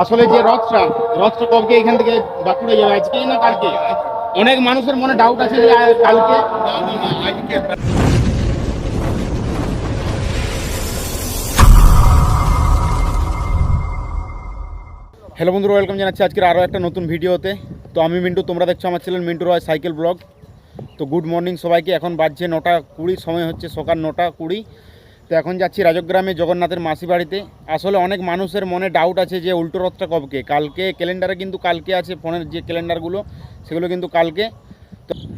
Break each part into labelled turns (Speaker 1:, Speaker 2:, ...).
Speaker 1: আসলে যে রথটা রথটা কবে এখান থেকে বাঁকুড়া যাবে? আজকে না কালকে? অনেক মানুষের মনে ডাউট আছে যে কালকে। হ্যালো বন্ধুরা ওয়েলকাম জানাচ্ছি আজকের আরও একটা নতুন ভিডিওতে। তো আমি মিন্টু, তোমরা দেখছ আমার channel Mintu Roy cycle blog. তো গুড মর্নিং সবাইকে, এখন বাজছে নটা কুড়ি, সময় হচ্ছে সকাল নটা কুড়ি। তো এখন যাচ্ছি রাজগ্রামে জগন্নাথের মাসি বাড়িতে। আসলে অনেক মানুষের মনে ডাউট আছে যে উল্টো রথটা কবকে কালকে ক্যালেন্ডারে কিন্তু কালকে আছে ফোনের যে ক্যালেন্ডারগুলো সেগুলো কিন্তু কালকে।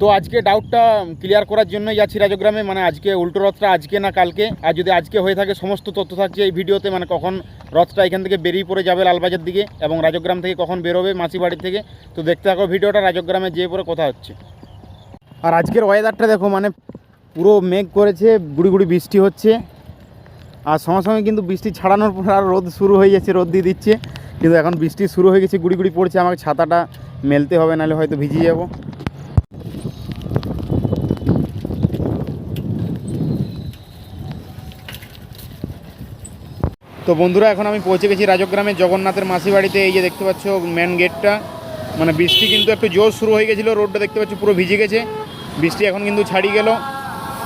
Speaker 1: তো আজকে ডাউটটা ক্লিয়ার করার জন্যই যাচ্ছি রাজগ্রামে। মানে আজকে উল্টো রথটা আজকে না কালকে? আর যদি আজকে হয়ে থাকে সমস্ত তথ্য থাকছে এই ভিডিওতে মানে কখন রথটা এখান থেকে বেরিয়ে পড়ে যাবে লালবাজার দিকে এবং রাজগ্রাম থেকে কখন বেরোবে মাসি বাড়ি থেকে। তো দেখতে থাকো ভিডিওটা, রাজগ্রামে যেয়ে পরে কথা হচ্ছে। আর আজকের ওয়েদারটা দেখো মানে পুরো মেঘ করেছে, গুড়ি গুড়ি বৃষ্টি হচ্ছে। আর সঙ্গে সঙ্গে কিন্তু বৃষ্টি ছাড়ানোর পর আর রোদ শুরু হয়ে যাচ্ছে, রোদ দিয়ে দিচ্ছে। কিন্তু এখন বৃষ্টি শুরু হয়ে গেছে, গুড়ি গুড়ি পড়ছে, আমাকে ছাতাটা মেলতে হবে, নাহলে হয়তো ভিজিয়ে যাব। তো বন্ধুরা, এখন আমি পৌঁছে গেছি রাজগ্রামে জগন্নাথের মাসি বাড়িতে, এই যে দেখতে পাচ্ছ মেন গেটটা মানে বৃষ্টি কিন্তু একটু জোর শুরু হয়ে গেছিল, রোডটা দেখতে পাচ্ছ পুরো ভিজে গেছে। বৃষ্টি এখন কিন্তু ছাড়িয়ে গেল।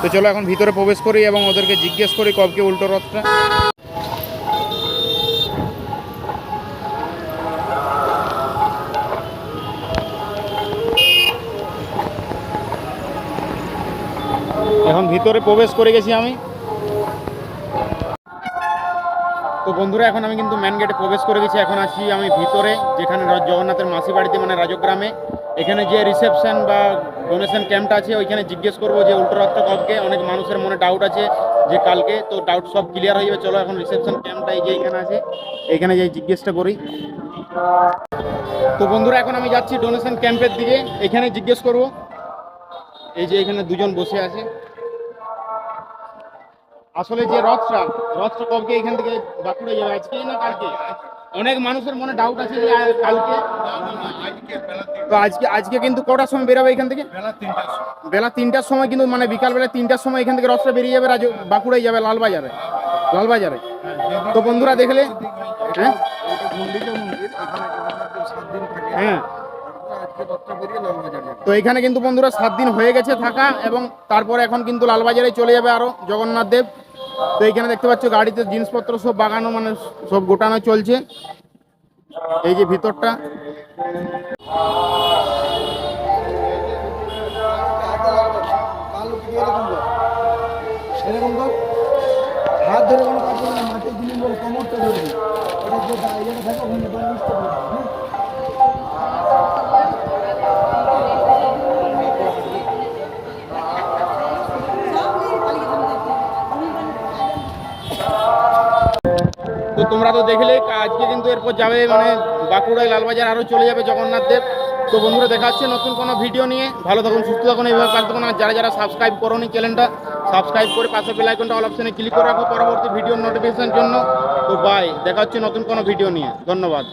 Speaker 1: তো চলো এখন ভিতরে প্রবেশ করি এবং ওদেরকে জিজ্ঞেস করি কবকে উল্টো রথটা। এখন ভিতরে প্রবেশ করে গেছি আমি। তো বন্ধুরা, এখন আমি কিন্তু মেন গেটে প্রবেশ করে গেছি। এখন আছি আমি ভিতরে, যেখানে জগন্নাথের মাসি বাড়িতে মানে রাজগ্রামে। এখানে যে রিসেপশন বা ডোনেশন ক্যাম্পটা আছে, ওইখানে জিজ্ঞেস করব যে উল্টো রথটা কবকে অনেক মানুষের মনে ডাউট আছে যে কালকে, তো ডাউট সব ক্লিয়ার হয়ে যাবে, চলো এখন রিসেপশন ক্যাম্পটা এই যে এখানে আছে, এখানে যাই জিজ্ঞেসটা করি। তো বন্ধুরা, এখন আমি যাচ্ছি ডোনেশন ক্যাম্পের দিকে, এখানে জিজ্ঞেস করব। এই যে এখানে দুজন বসে আছে। আসলে যে রথটা রথটা কবে এখান থেকে বাঁকুড়া যাবে আজকে না কালকে? অনেক মানুষের মনে ডাউট আছে যে কালকে। তো আজকে আজকে কিন্তু কটার সময় বেরোবে এখান থেকে? বেলা তিনটার সময় কিন্তু মানে বিকালবেলা তিনটার সময় এখান থেকে রথটা বেরিয়ে যাবে রাজ বাঁকুড়ায় যাবে লালবাজারে। লালবাজারে। তো বন্ধুরা দেখলে হ্যাঁ? হ্যাঁ। তো এখানে কিন্তু বন্ধুরা সাত দিন হয়ে গেছে থাকা এবং তারপরে এখন কিন্তু লালবাজারে চলে যাবে আরও জগন্নাথ দেব। তো এখানে দেখতে পাচ্ছ গাড়িতে জিনিসপত্র সব বাগানো মানে সব গোটানো চলছে। এই যে ভিতরটা।
Speaker 2: হাত ধরে কোনো মাটির জিনিস
Speaker 1: তো তোমরা তো দেখলে, আজকে কিন্তু এরপর যাবে মানে বাঁকুড়ায় লালবাজার আরও চলে যাবে জগন্নাথ দেব। তো বন্ধুরা, দেখাচ্ছে নতুন কোনো ভিডিও নিয়ে। ভালো থাকুন, সুস্থ থাকুন, এইভাবে পাশে থাকুন। আর যারা যারা সাবস্ক্রাইব করোনি চ্যানেলটা সাবস্ক্রাইব করে পাশে বেল আইকনটা অল অপশনে ক্লিক করে রাখো পরবর্তী ভিডিও নোটিফিকেশনের জন্য। তো বাই দেখা হচ্ছে নতুন কোনো ভিডিও নিয়ে। ধন্যবাদ।